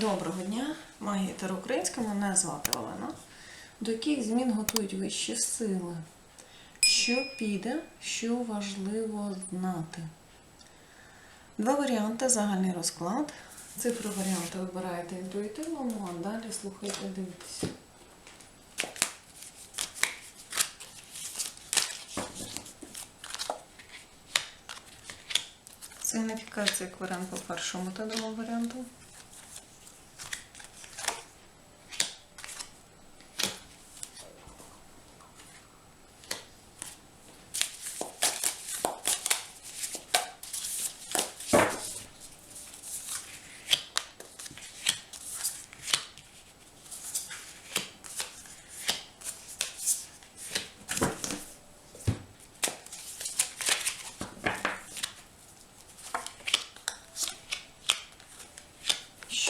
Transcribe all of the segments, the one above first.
Доброго дня, магія Українська, мене звати Олена. До яких змін готують вищі сили? Що піде, що важливо знати? Два варіанти, загальний розклад. Цифри варіанти вибираєте інтуїтивно, ну а далі слухайте, дивіться. Як варіант по першому та другому варіанту.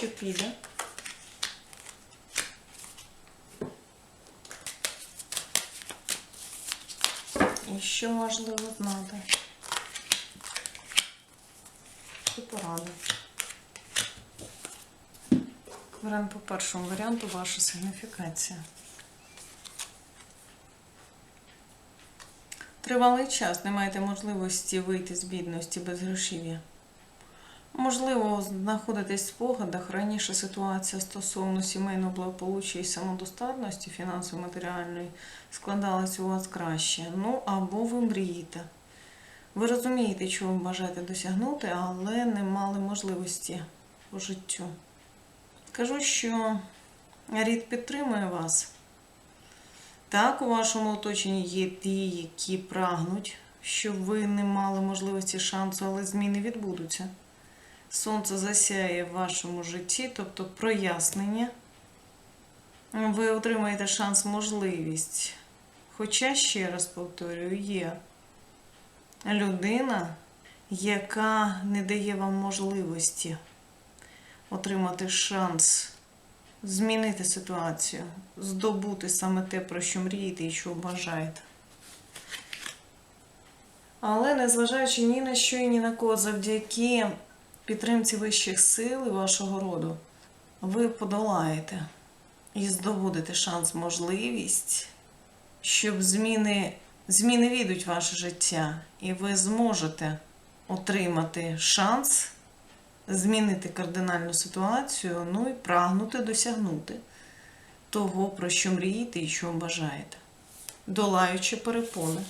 Що піде? І що важливо знати? І поради. По першому варіанту ваша сигніфікація. Тривалий час не маєте можливості вийти з бідності без грошів'я. Можливо, знаходитесь в спогадах раніше ситуація стосовно сімейного благополуччя і самодостатності фінансово-матеріальної складалась у вас краще. Ну або ви мрієте. Ви розумієте, чого ви бажаєте досягнути, але не мали можливості по життю. Скажу, що рід підтримує вас. Так, у вашому оточенні є ті, які прагнуть, щоб ви не мали можливості шансу, але зміни відбудуться. Сонце засяє в вашому житті, тобто прояснення. Ви отримаєте шанс, можливість. Хоча, ще раз повторюю, є людина, яка не дає вам можливості отримати шанс змінити ситуацію, здобути саме те, про що мрієте і що бажаєте. Але незважаючи ні на що і ні на кого, завдяки підтримці вищих сил і вашого роду, ви подолаєте і здобудете шанс, можливість, щоб зміни, зміни війдуть в ваше життя, і ви зможете отримати шанс змінити кардинальну ситуацію, ну і прагнути досягнути того, про що мрієте і що бажаєте, долаючи перепони.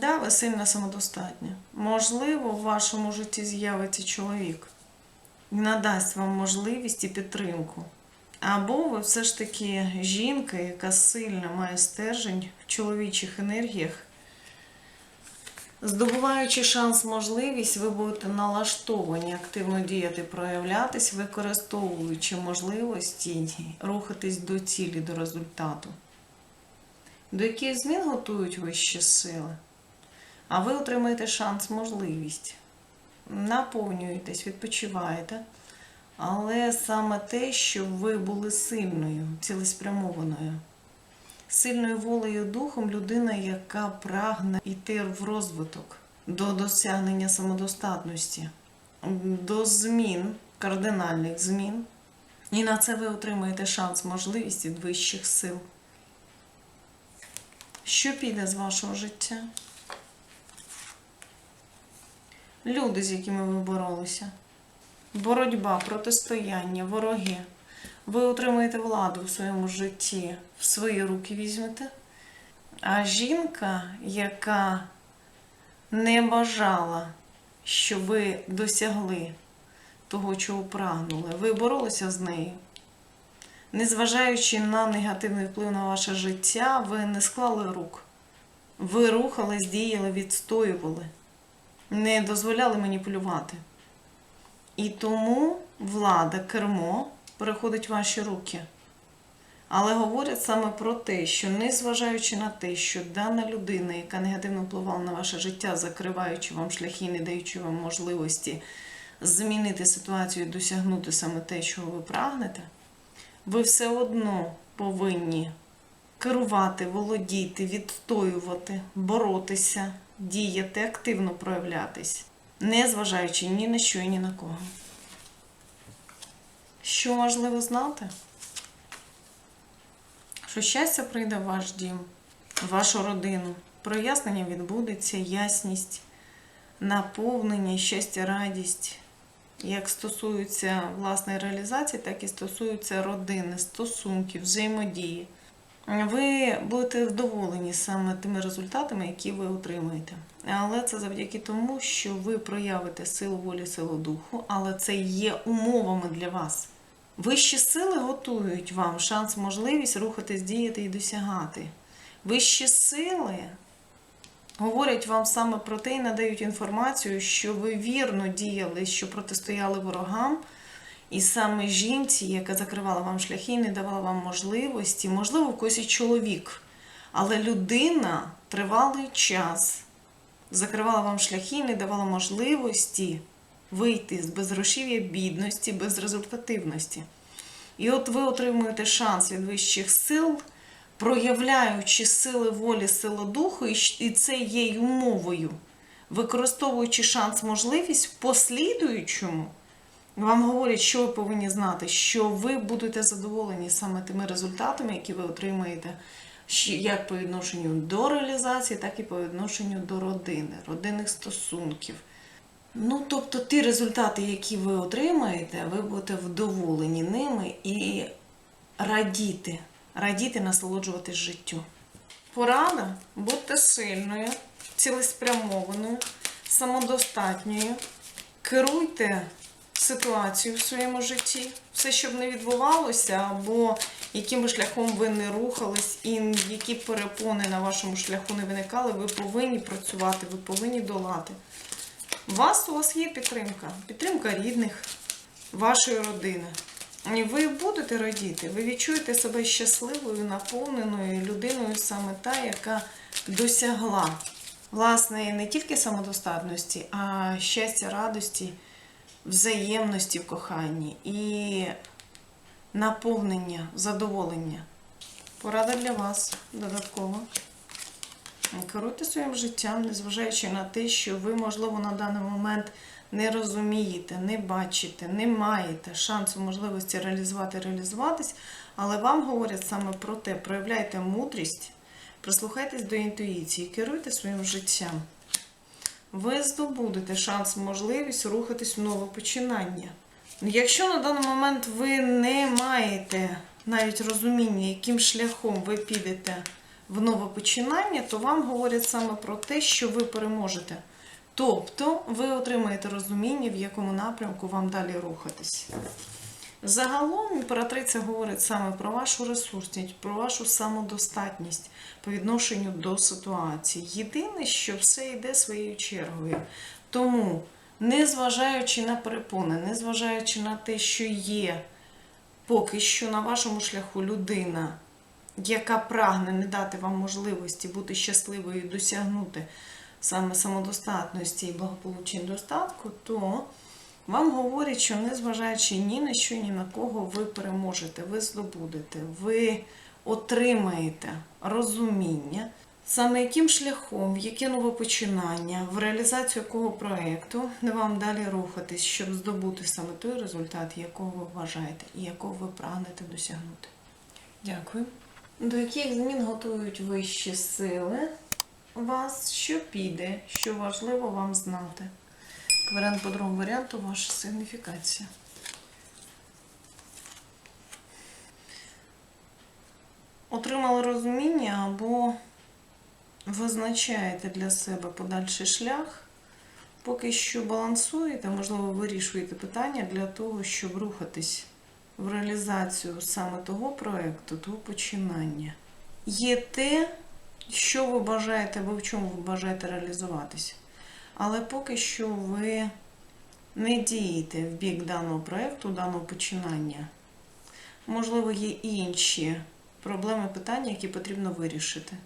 Да, ви сильно самодостатня. Можливо, в вашому житті з'явиться чоловік надасть вам можливість і підтримку. Або ви все ж таки жінка, яка сильно має стержень в чоловічих енергіях. Здобуваючи шанс, можливість, ви будете налаштовані активно діяти, проявлятись, використовуючи можливості рухатись до цілі, до результату. До яких змін готують вищі сили? А ви отримаєте шанс, можливість. Наповнюєтесь, відпочиваєте. Але саме те, щоб ви були сильною, цілеспрямованою. Сильною волею духом людина, яка прагне йти в розвиток до досягнення самодостатності, до змін, кардинальних змін. І на це ви отримаєте шанс, можливість від вищих сил. Що піде з вашого життя? Люди, з якими ви боролися. Боротьба, протистояння, вороги. Ви отримаєте владу в своєму житті, в свої руки візьмете. А жінка, яка не бажала, щоб ви досягли того, чого прагнули, ви боролися з нею. Незважаючи на негативний вплив на ваше життя, ви не склали рук. Ви рухались, діяли, відстоювали, не дозволяли маніпулювати. І тому влада, кермо переходить в ваші руки. Але говорять саме про те, що незважаючи на те, що дана людина, яка негативно впливала на ваше життя, закриваючи вам шляхи, не даючи вам можливості змінити ситуацію і досягнути саме те, чого ви прагнете, ви все одно повинні керувати, володіти, відстоювати, боротися, діяти, активно проявлятись. не зважаючи ні на що і ні на кого. Що важливо знати? Що щастя прийде в ваш дім, в вашу родину. Прояснення відбудеться, ясність, наповнення, щастя, радість. Як стосується власної реалізації, так і стосується родини, стосунків, взаємодії. Ви будете вдоволені саме тими результатами, які ви отримаєте. Але це завдяки тому, що ви проявите силу волі, силу духу, але це є умовами для вас. Вищі сили готують вам шанс, можливість рухатись, діяти і досягати. Вищі сили говорять вам саме про те і надають інформацію, що ви вірно діяли, що протистояли ворогам. І саме жінці, яка закривала вам шляхи не давала вам можливості, можливо, в когось і чоловік, але людина тривалий час закривала вам шляхи не давала можливості вийти з безгрошів'я бідності, безрезультативності. І от ви отримуєте шанс від вищих сил, проявляючи сили волі, сили духу, і це є й умовою, використовуючи шанс, можливість в послідуючому. Вам говорять, що ви повинні знати, що ви будете задоволені саме тими результатами, які ви отримаєте, як по відношенню до реалізації, так і по відношенню до родини, родинних стосунків. Ну, тобто ті результати, які ви отримаєте, ви будете вдоволені ними і радіти, радіти, насолоджуватись життю. Порада будьте сильною, цілеспрямованою, самодостатньою. Керуйте ситуацію в своєму житті, все, щоб не відбувалося, або яким би шляхом ви не рухались, і які перепони на вашому шляху не виникали, ви повинні працювати, ви повинні долати. У вас у вас є підтримка, підтримка рідних, вашої родини. Ви будете радіти, ви відчуєте себе щасливою, наповненою людиною, саме та, яка досягла власне не тільки самодостатності, а щастя, радості, взаємності в коханні і наповнення, задоволення. Порада для вас додатково. Керуйте своїм життям, незважаючи на те, що ви, можливо, на даний момент не розумієте, не бачите, не маєте шансу, можливості реалізувати, реалізуватись, але вам говорять саме про те, проявляйте мудрість, прислухайтесь до інтуїції, керуйте своїм життям. Ви здобудете шанс, можливість рухатись в нове починання. Якщо на даний момент ви не маєте навіть розуміння, яким шляхом ви підете в нове починання, то вам говорять саме про те, що ви переможете. Тобто ви отримаєте розуміння, в якому напрямку вам далі рухатись. Загалом імператриця говорить саме про вашу ресурсність, про вашу самодостатність по відношенню до ситуації. Єдине, що все йде своєю чергою. Тому, незважаючи на перепони, незважаючи на те, що є поки що на вашому шляху людина, яка прагне не дати вам можливості бути щасливою і досягнути саме самодостатності і благополуччя достатку, то вам говорять, що незважаючи ні на що, ні на кого, ви переможете, ви здобудете, ви отримаєте розуміння, саме яким шляхом, яке нове починання, в реалізацію якого проєкту вам далі рухатись, щоб здобути саме той результат, якого ви вважаєте і якого ви прагнете досягнути. Дякую. До яких змін готують вищі сили вас, що піде, що важливо вам знати? Варіант по другому варіанту ваша сигніфікація. Отримали розуміння або визначаєте для себе подальший шлях, поки що балансуєте, можливо, вирішуєте питання для того, щоб рухатись в реалізацію саме того проєкту, того починання. Є те, що ви бажаєте, або в чому ви бажаєте реалізуватися. Але поки що ви не дієте в бік даного проєкту, даного починання. Можливо, є інші проблеми, питання, які потрібно вирішити.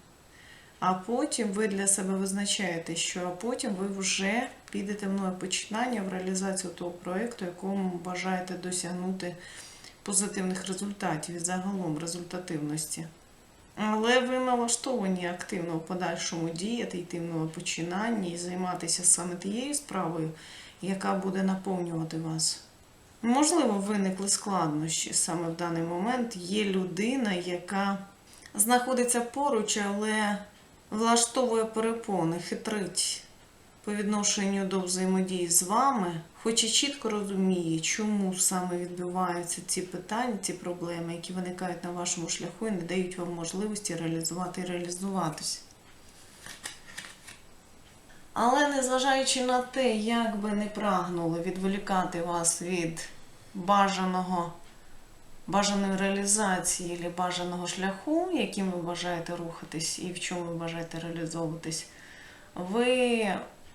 А потім ви для себе визначаєте, що потім ви вже підете в нове починання в реалізацію того проєкту, якому бажаєте досягнути позитивних результатів і загалом результативності. Але ви налаштовані активно в подальшому діяти, йти в нове починання і займатися саме тією справою, яка буде наповнювати вас. Можливо, виникли складнощі саме в даний момент. Є людина, яка знаходиться поруч, але влаштовує перепони, хитрить по відношенню до взаємодії з вами, хоч і чітко розуміє, чому саме відбуваються ці питання, ці проблеми, які виникають на вашому шляху і не дають вам можливості реалізувати і реалізуватися. Але незважаючи на те, як би не прагнули відволікати вас від бажаного, бажаної реалізації або бажаного шляху, яким ви бажаєте рухатись і в чому ви бажаєте реалізовуватись, ви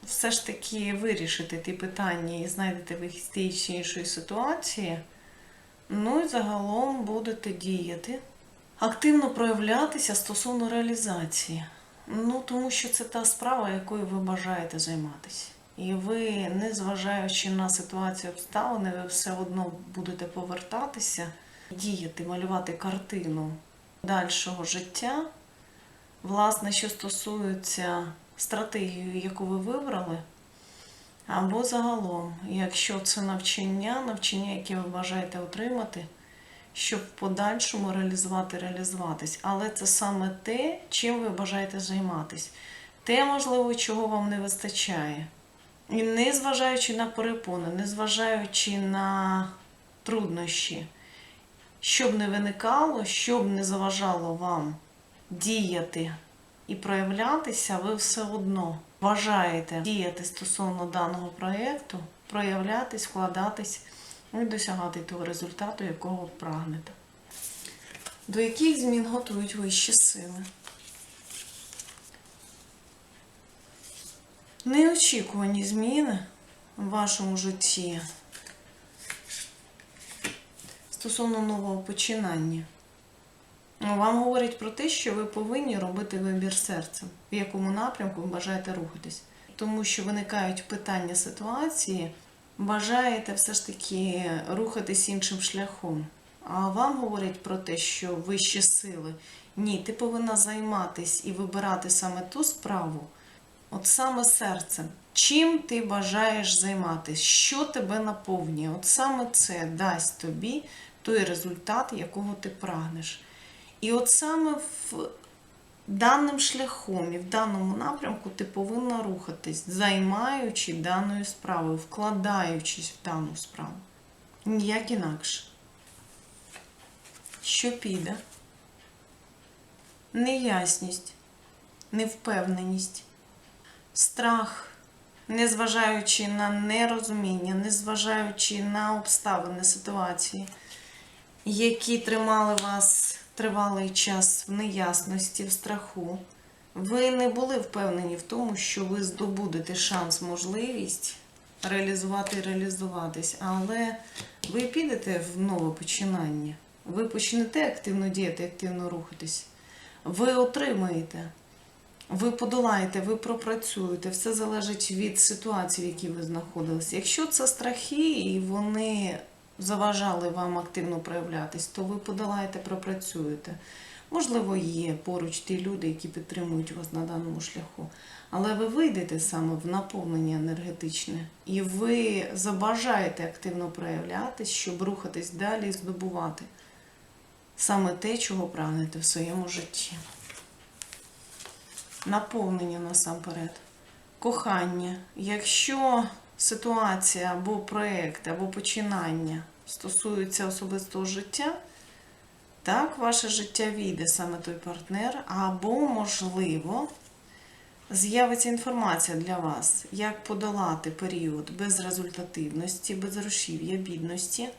все ж таки вирішите ті питання і знайдете вихід з тієї чи іншої ситуації. Ну і загалом будете діяти, активно проявлятися стосовно реалізації. Ну, тому що це та справа, якою ви бажаєте займатися. І ви, незважаючи на ситуацію обставини, ви все одно будете повертатися, діяти, малювати картину дальшого життя. Власне, що стосується стратегії, яку ви вибрали, або загалом, якщо це навчання, навчання, яке ви бажаєте отримати, щоб в подальшому реалізувати, реалізуватись. Але це саме те, чим ви бажаєте займатися. Те, можливо, чого вам не вистачає. І незважаючи на перепони, незважаючи на труднощі, щоб не виникало, щоб не заважало вам діяти і проявлятися, ви все одно бажаєте діяти стосовно даного проєкту, проявлятись, вкладатись і досягати того результату, якого прагнете. До яких змін готують вищі сили? Неочікувані зміни в вашому житті стосовно нового починання. Вам говорять про те, що ви повинні робити вибір серцем, в якому напрямку ви бажаєте рухатись. Тому що виникають питання ситуації, бажаєте все ж таки рухатись іншим шляхом. А вам говорять про те, що вищі сили. Ні, ти повинна займатись і вибирати саме ту справу, от саме серцем. Чим ти бажаєш займатися, що тебе наповнює? От саме це дасть тобі той результат, якого ти прагнеш. І от саме в даним шляхом і в даному напрямку ти повинна рухатись, займаючи даною справою, вкладаючись в дану справу. Ніяк інакше. Що піде? Неясність, невпевненість, страх, незважаючи на нерозуміння, незважаючи на обставини ситуації, які тримали вас тривалий час в неясності, в страху. Ви не були впевнені в тому, що ви здобудете шанс, можливість реалізувати і реалізуватись, але ви підете в нове починання. Ви почнете активно діяти, активно рухатись. Ви отримаєте, ви подолаєте, ви пропрацюєте. Все залежить від ситуації, в якій ви знаходилися. Якщо це страхи і вони заважали вам активно проявлятись, то ви подолаєте, пропрацюєте. Можливо, є поруч ті люди, які підтримують вас на даному шляху. Але ви вийдете саме в наповнення енергетичне, і ви забажаєте активно проявлятись, щоб рухатись далі і здобувати саме те, чого прагнете в своєму житті. Наповнення насамперед. Кохання. Якщо ситуація або проєкт, або починання стосуються особистого життя, так, ваше життя війде саме той партнер, або, можливо, з'явиться інформація для вас, як подолати період безрезультативності, безгрошів'я, бідності.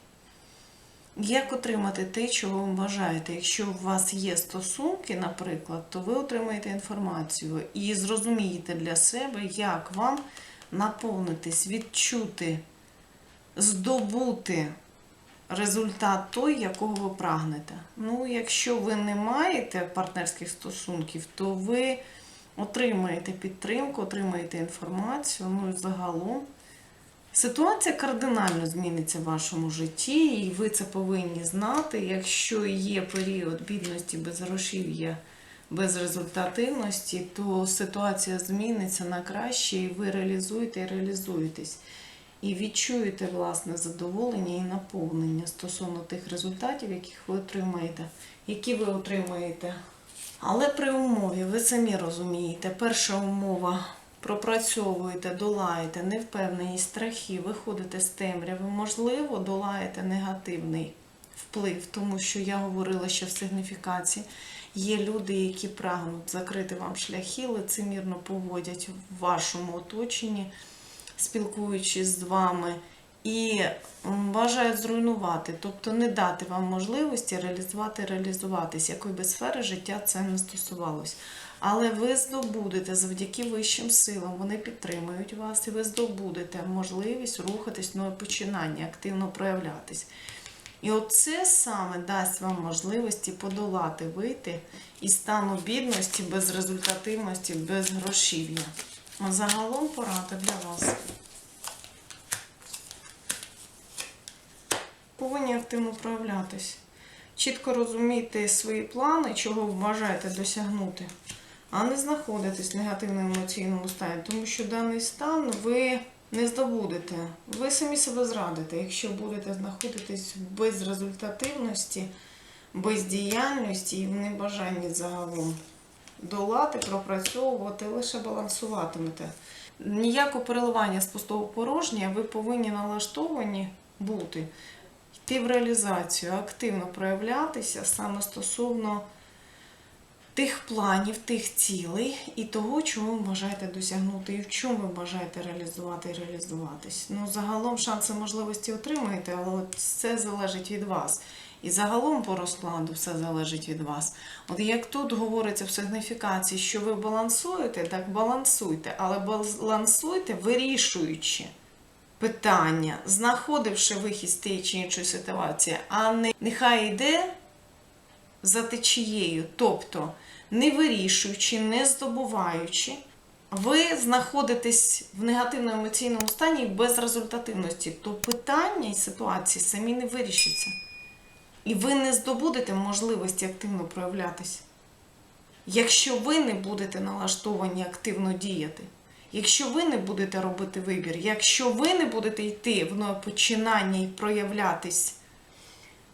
Як отримати те, чого ви бажаєте? Якщо у вас є стосунки, наприклад, то ви отримаєте інформацію і зрозумієте для себе, як вам наповнитись, відчути, здобути результат той, якого ви прагнете. Ну, якщо ви не маєте партнерських стосунків, то ви отримаєте підтримку, отримаєте інформацію, ну і загалом. Ситуація кардинально зміниться в вашому житті, і ви це повинні знати. Якщо є період бідності, безрезультативності, то ситуація зміниться на краще, і ви реалізуєте і реалізуєтесь. І відчуєте власне задоволення і наповнення стосовно тих результатів, яких ви отримаєте, які ви отримаєте. Але при умові, ви самі розумієте, перша умова пропрацьовуєте, долаєте невпевненість, страхи, виходите з темряви, можливо, долаєте негативний вплив, тому що я говорила, що в сигніфікації є люди, які прагнуть закрити вам шляхи, лицемірно поводять в вашому оточенні, спілкуючись з вами. І бажають зруйнувати, тобто не дати вам можливості реалізувати, реалізуватись, якої би сфери життя це не стосувалось. Але ви здобудете завдяки вищим силам, вони підтримують вас, і ви здобудете можливість рухатись нове починання, активно проявлятись. І оце саме дасть вам можливості подолати, вийти із стану бідності, безрезультативності, безгрошів'я. А Загалом порада для вас. Повинні активно проявлятись. Чітко розуміти свої плани, чого ви бажаєте досягнути, а не знаходитись в негативному емоційному стані, тому що даний стан ви не здобудете. Ви самі себе зрадите, якщо будете знаходитись в безрезультативності, бездіяльності і в небажанні загалом долати, пропрацьовувати, лише балансуватимете. Ніякого переливання з пустого в порожнє, ви повинні налаштовані бути, йти в реалізацію, активно проявлятися саме стосовно тих планів, тих цілей і того, чого ви бажаєте досягнути, і в чому ви бажаєте реалізувати і реалізуватись. Ну, загалом шанси можливості отримаєте, але от це залежить від вас. І загалом по розкладу все залежить від вас. От як тут говориться в сигніфікації, що ви балансуєте, так балансуйте, але балансуйте вирішуючи питання, знаходивши вихід з тієї чи іншої ситуації, а не нехай йде за течією, тобто не вирішуючи, не здобуваючи, ви знаходитесь в негативному емоційному стані і без результативності, то питання і ситуації самі не вирішаться. І ви не здобудете можливості активно проявлятися. Якщо ви не будете налаштовані активно діяти, якщо ви не будете робити вибір, якщо ви не будете йти в починання і проявлятись.